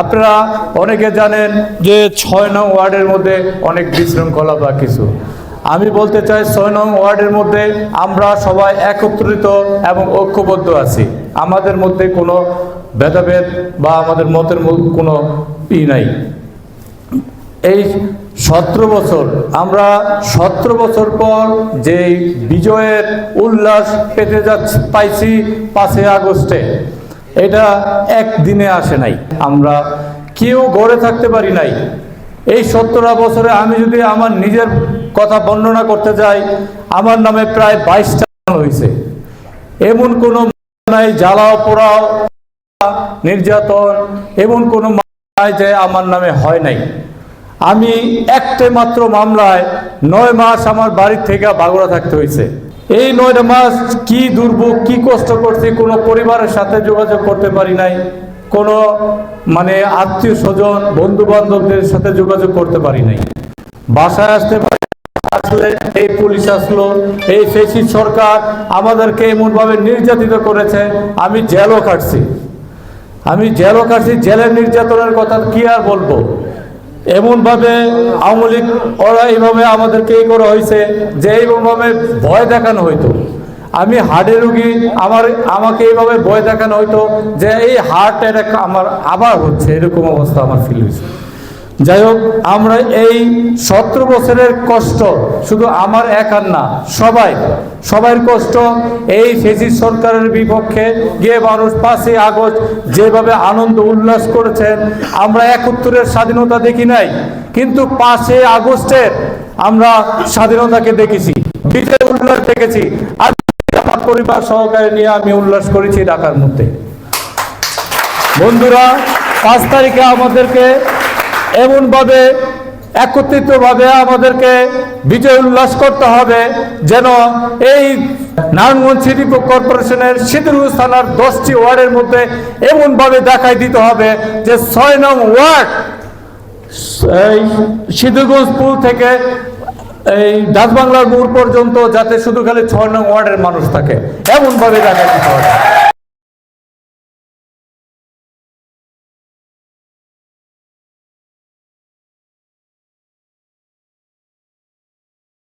আপনারা অনেকে জানেন যে ছয় নং ওয়ার্ডের মধ্যে অনেক বিশৃঙ্খলা বা কিছু। আমি বলতে চাই ছয় নং ওয়ার্ডের মধ্যে আমরা সবাই একত্রিত এবং ঐক্যবদ্ধ আছি। আমাদের মধ্যে কোনো ভেদাভেদ বা আমাদের মতের কোনো ই নাই। এই সতেরো বছর, আমরা সতেরো বছর পর যে বিজয়ের উল্লাস পেতে যাচ্ছি, পাইছি পাঁচই আগস্টে। এটা একদিনে আসে নাই। আমরা কেউ গড়ে থাকতে পারি নাই। এই সত্তরা বছরে আমি যদি আমার নিজের কথা বর্ণনা করতে যাই, আমার নামে প্রায় বাইশটা হয়েছে। এমন কোনো নাই, জ্বালাও, পোড়াও, নির্যাতন, এমন কোনো মামলা নাই যে আমার নামে হয় নাই। আমি একটা মাত্র মামলায় নয় মাস আমার বাড়ির থেকে বাগুড়া থাকতে হয়েছে। এই নয়টা মাস কি দুর্ভোগ, কি কষ্ট করছি, কোনো পরিবারের সাথে যোগাযোগ করতে পারি নাই, কোনো মানে আত্মীয় স্বজন বন্ধু বান্ধবদের সাথে যোগাযোগ করতে পারি নাই। বাসায় আসতে পারি আসলে এই পুলিশ আসলো, এই ফেসিস সরকার আমাদেরকে এমনভাবে নির্যাতিত করেছে, আমি জেলও কাটছি আমি জেলও কাটছি জেলের নির্যাতনের কথা কি আর বলব? এমনভাবে আওয়ামী করা এইভাবে আমাদেরকে এই করা হয়েছে যে এইভাবে ভয় দেখানো হইতো। আমি হার্টের রুগী, আমার, আমাকে এইভাবে ভয় দেখানো হইতো যে এই হার্ট অ্যাটাক আমার আবার হচ্ছে, এরকম অবস্থা আমার ফিল হয়েছে। যাই হোক, আমরা এই সতেরো বছরের কষ্ট শুধু আমার একার না, সবাই সবার কষ্ট। এই ফেসিস সরকারের বিপক্ষে গিয়ে মানুষ পাঁচই আগস্ট যেভাবে আনন্দ উল্লাস করেছেন, আমরা একত্তরের স্বাধীনতা দেখি নাই, কিন্তু পাঁচই আগস্টের আমরা স্বাধীনতাকে দেখেছি, বিজয় উল্লাস দেখেছি। আর আমার পরিবার সহকারে নিয়ে আমি উল্লাস করেছি ঢাকার মধ্যে। বন্ধুরা, পাঁচ তারিখে আমাদেরকে এমনভাবে, একত্রিতভাবে আমাদেরকে বিজয় উল্লাস করতে হবে যেন এই নারায়ণগঞ্জ সিটি কর্পোরেশনের সিদ্ধুরগঞ্জ থানার দশটি ওয়ার্ডের মধ্যে এমনভাবে দেখাই দিতে হবে যে ছয় নং ওয়ার্ড, এই সিদ্ধুরগঞ্জ পুল থেকে এই ডাচবাংলার মোড় পর্যন্ত যাতে শুধু খালি ছয় নং ওয়ার্ডের মানুষ থাকে, এমনভাবে দেখাই দিতে হবে।